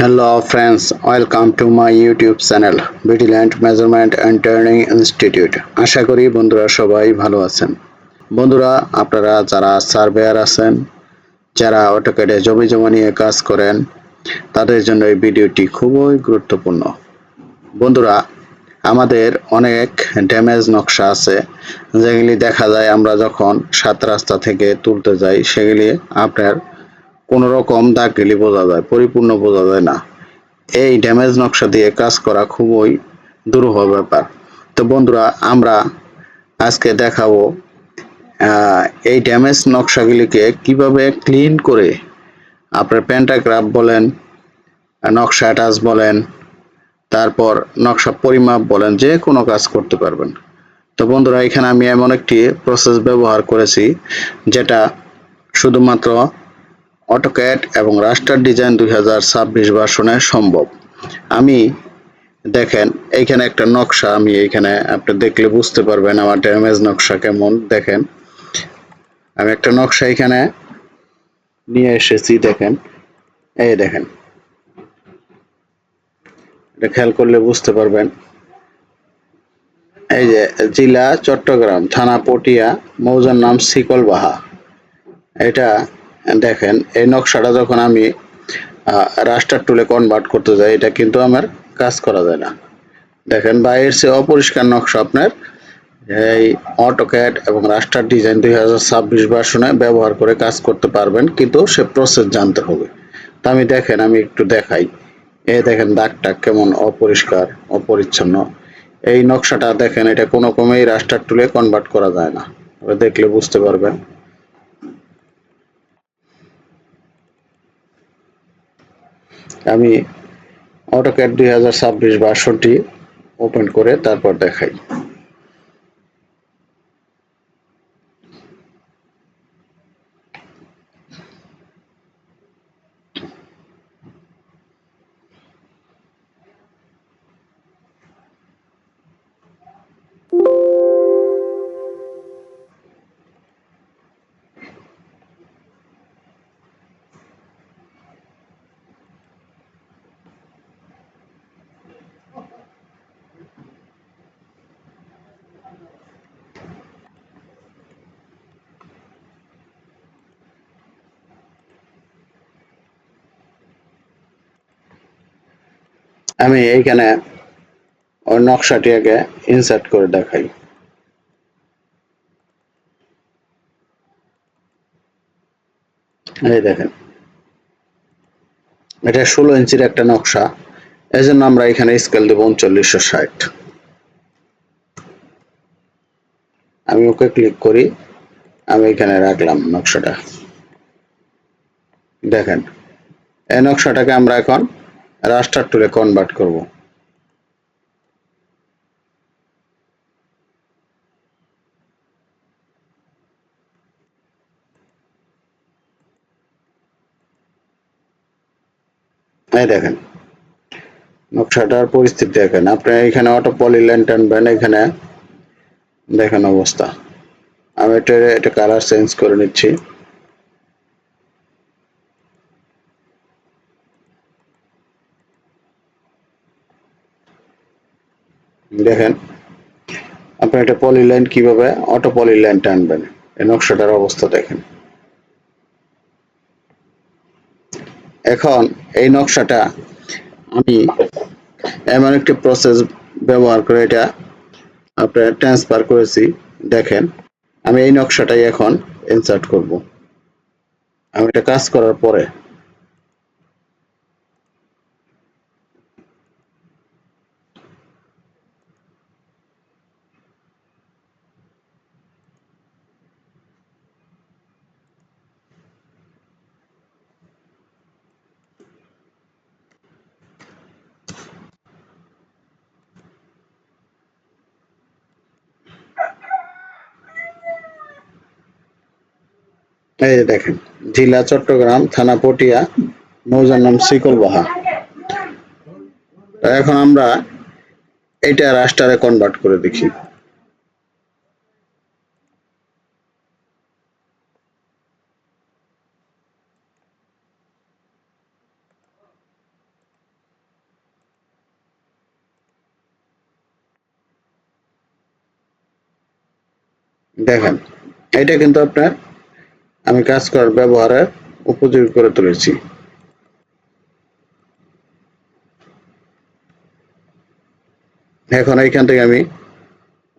Hello friends, welcome to my YouTube channel Beautyland Measurement and Turning Institute. আশা করি বন্ধুরা সবাই ভালো আছেন। বন্ধুরা আপনারা যারা সার্ভেয়ার আছেন যারা অটোকেটে জমি জমা নিয়ে কাজ করেন তাদের জন্য এই ভিডিওটি খুবই গুরুত্বপূর্ণ। বন্ধুরা আমাদের অনেক ড্যামেজ নকশা আছে যেগুলি দেখা যায় আমরা যখন সাত রাস্তা থেকে তুলতে যাই সেগুলি আপনার কোনো রকম দাগ গেলে বোঝা যায়, পরিপূর্ণ বোঝা যায় না। এই ড্যামেজ নকশা দিয়ে কাজ করা খুবই দুরূহ ব্যাপার। তো বন্ধুরা, আমরা আজকে দেখাবো এই ড্যামেজ নকশাগুলিকে কীভাবে ক্লিন করে আপনার প্যান্টাগ্রাফ বলেন, নকশা টাচ বলেন, তারপর নকশা পরিমাপ বলেন, যে কোনো কাজ করতে পারবেন। তো বন্ধুরা, এখানে আমি এমন একটি প্রসেস ব্যবহার করেছি, যেটা শুধুমাত্র অটোক্যাড এবং রাস্টার ডিজাইন দুই হাজার ছাব্বিশ ভার্সনে সম্ভব। আমি, দেখেন, এইখানে একটা নকশা, আমি এইখানে আপনি দেখলে বুঝতে পারবেন আমার ড্যামেজ নকশা কেমন। দেখেন, আমি একটা নকশা এখানে নিয়ে এসেছি, দেখেন। এই দেখেন। এটা খেয়াল করলে বুঝতে পারবেন। এই যে জেলা চট্টগ্রাম, থানা পটিয়া, মৌজার নাম শিকলবাহা এটা দেখেন, এই নকশাটা যখন আমি রাস্টার টুলে কনভার্ট করতে যাই, এটা কিন্তু আমার কাজ করা যায় না। দেখেন, বাইরের সে অপরিষ্কার নকশা আপনার। এই অটোক্যাড এবং রাস্টার ডিজাইন দুই হাজার ছাব্বিশ ভার্সনে ব্যবহার করে কাজ করতে পারবেন, কিন্তু সে প্রসেস জানতে হবে। তা আমি দেখেন, আমি একটু দেখাই। এ দেখেন, দাগটা কেমন অপরিষ্কার, অপরিচ্ছন্ন। এই নকশাটা দেখেন, এটা কোনো কমেই রাস্টার টুলে কনভার্ট করা যায় না। দেখলে বুঝতে পারবেন। আমি অটোক্যাড দুই হাজার ছাব্বিশ ভার্সনটি ওপেন করে তারপর দেখাই। আমি এইখানে ওই নকশাটি আগে ইনসার্ট করে দেখাই। এই দেখেন। এটা ষোলো ইঞ্চির একটা নকশা। এই জন্য আমরা এখানে স্কেল দেবো উনচল্লিশশো ষাট। আমি ওকে ক্লিক করি, আমি এখানে রাখলাম নকশাটা। দেখেন, এই নকশাটাকে আমরা এখন রাস্টার টুলে কনভার্ট করব। এই দেখেন, নকশাটার পরিস্থিতি দেখেন। আপনি এখানে অটো পলিলাইন টানবেন এখানে দেখেন অবস্থা। আমি এটা এটা কালার চেঞ্জ করে নিচ্ছি। দেখেন, আপনি একটা পলিলাইন কীভাবে অটো পলিলাইন টানবেন? এই নকশাটার অবস্থা দেখেন। এখন এই নকশাটা আমি এমন একটি প্রসেস ব্যবহার করে এটা আপনার ট্রান্সফার করেছি। দেখেন, আমি এই নকশাটাই এখন ইনসার্ট করব। আমি এটা কাজ করার পরে এই যে দেখেন, জেলা চট্টগ্রাম, থানা পটিয়া, মৌজার নাম শিকলবাহা এখন আমরা এটা রাস্টারে কনভার্ট করে দেখি। দেখেন, এটা কিন্তু আপনার আমি কাজ করার ব্যবহারে উপযোগী করে তুলেছি। এখন এইখান থেকে আমি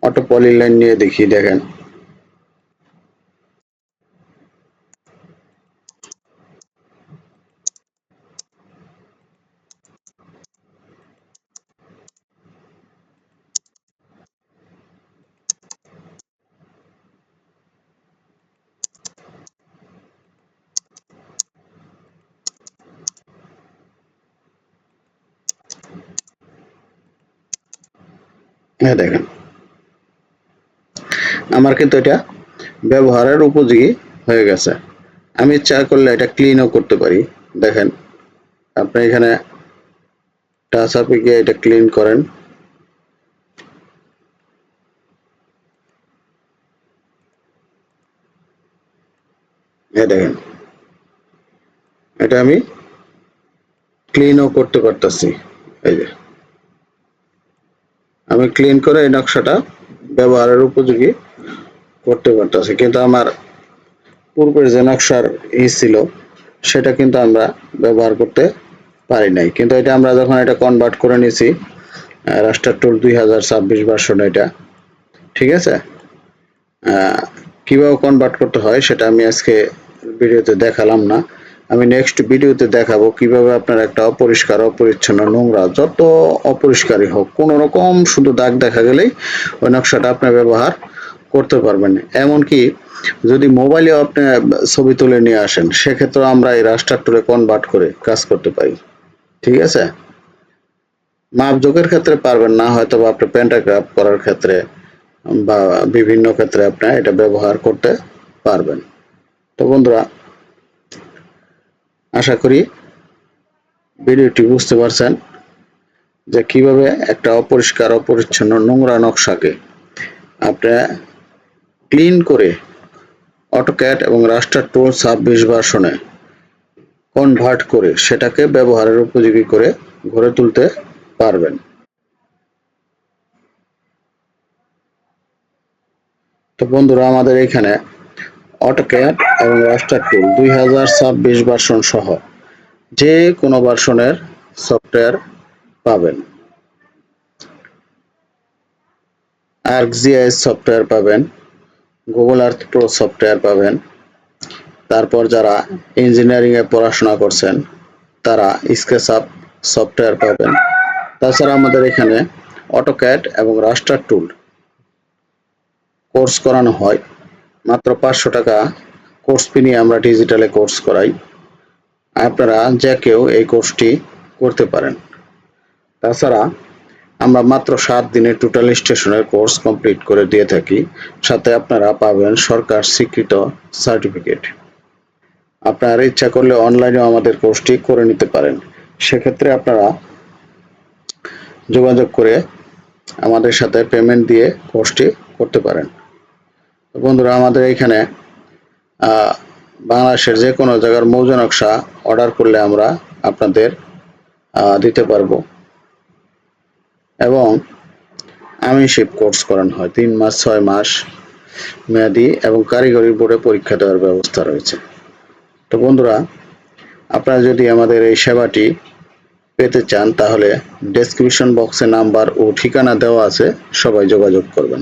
অটো পলি লাইন নিয়ে দেখি, দেখেন। হ্যাঁ দেখেন। আমার কিন্তু এটা ব্যবহারের উপযোগী হয়ে গেছে। আমি ইচ্ছা করলে এটা ক্লিনও করতে পারি। দেখেন, আপনি এখানে টাচ আপে গিয়ে এটা ক্লিন করেন। দেখেন, এটা আমি ক্লিনও করতে পারতাছি। এই যে। আমি ক্লিন করে এই নকশাটা ব্যবহারের উপযোগী করতে পারতেছি। কিন্তু আমার পূর্বের যে নকশার ই ছিল, সেটা কিন্তু আমরা ব্যবহার করতে পারি নাই। কিন্তু এটা আমরা যখন এটা কনভার্ট করে নিয়েছি রাস্টার টুল দুই হাজার ছাব্বিশ ভার্সন এটা, ঠিক আছে? কীভাবে কনভার্ট করতে হয় সেটা আমি আজকে ভিডিওতে দেখালাম না। আমি নেক্সট ভিডিওতে দেখাবো কীভাবে আপনার একটা অপরিষ্কার, অপরিচ্ছন্ন নোংরা, যত অপরিষ্কারই হোক, কোনো রকম শুধু দাগ দেখা গেলেই ওই নকশাটা আপনি ব্যবহার করতে পারবেন। এমনকি যদি মোবাইলে আপনি ছবি তুলে নিয়ে আসেন সেক্ষেত্রে আমরা এই রাস্টার টুলে কনভার্ট করে কাজ করতে পারি। ঠিক আছে? মাপ যোগের ক্ষেত্রে পারবেন না হয়তো বা আপনি প্যান্টাগ্রাফ করার ক্ষেত্রে বা বিভিন্ন ক্ষেত্রে আপনি এটা ব্যবহার করতে পারবেন। তো বন্ধুরা আশা করি ভিডিওটি বুঝতে পারছেন যে কীভাবে একটা অপরিষ্কার, অপরিচ্ছন্ন নোংরা নকশাকে আপনি ক্লিন করে অটোক্যাট এবং রাস্টার টুল ছাব্বিশ ভার্সনে কনভার্ট করে সেটাকে ব্যবহারের উপযোগী করে গড়ে তুলতে পারবেন। তো বন্ধুরা, আমাদের এখানে অটোক্যাড এবং রাস্টার টুল দুই হাজার ছাব্বিশ ভার্সন সহ যে কোনো ভার্সনের সফটওয়্যার পাবেন। আর্কজিআইএস সফটওয়্যার পাবেন গুগল আর্থ প্রো সফটওয়্যার পাবেন, তারপর যারা ইঞ্জিনিয়ারিংয়ে পড়াশোনা করছেন, তারা স্কেচ আপ সফটওয়্যার পাবেন। তাছাড়া আমাদের এখানে অটোক্যাড এবং রাস্টার টুল কোর্স করানো হয়। মাত্র পাঁচশো টাকা কোর্স ফি নিয়ে আমরা ডিজিটালে কোর্স করাই। আপনারা যে কেউ এই কোর্সটি করতে পারেন। তাছাড়া আমরা মাত্র সাত দিনের টোটাল স্টেশনের কোর্স কমপ্লিট করে দিয়ে থাকি। সাথে আপনারা পাবেন সরকার স্বীকৃত সার্টিফিকেট আপনারা ইচ্ছা করলে অনলাইনেও আমাদের কোর্সটি করে নিতে পারেন। সেক্ষেত্রে আপনারা যোগাযোগ করে আমাদের সাথে পেমেন্ট দিয়ে কোর্সটি করতে পারেন। বন্ধুরা, আমাদের এখানে বাংলাদেশের যে কোনো জায়গার মৌজ নকশা অর্ডার করলে আমরা আপনাদের দিতে পারব। এবং আমিনশিপ কোর্স করানো হয়। তিন মাস, ছয় মাস মেয়াদি এবং কারিগরি বোর্ডে পরীক্ষা দেওয়ার ব্যবস্থা রয়েছে। তো বন্ধুরা, আপনারা যদি আমাদের এই সেবাটি পেতে চান, তাহলে ডেসক্রিপশন বক্সে নাম্বার ও ঠিকানা দেওয়া আছে, সবাই যোগাযোগ করবেন।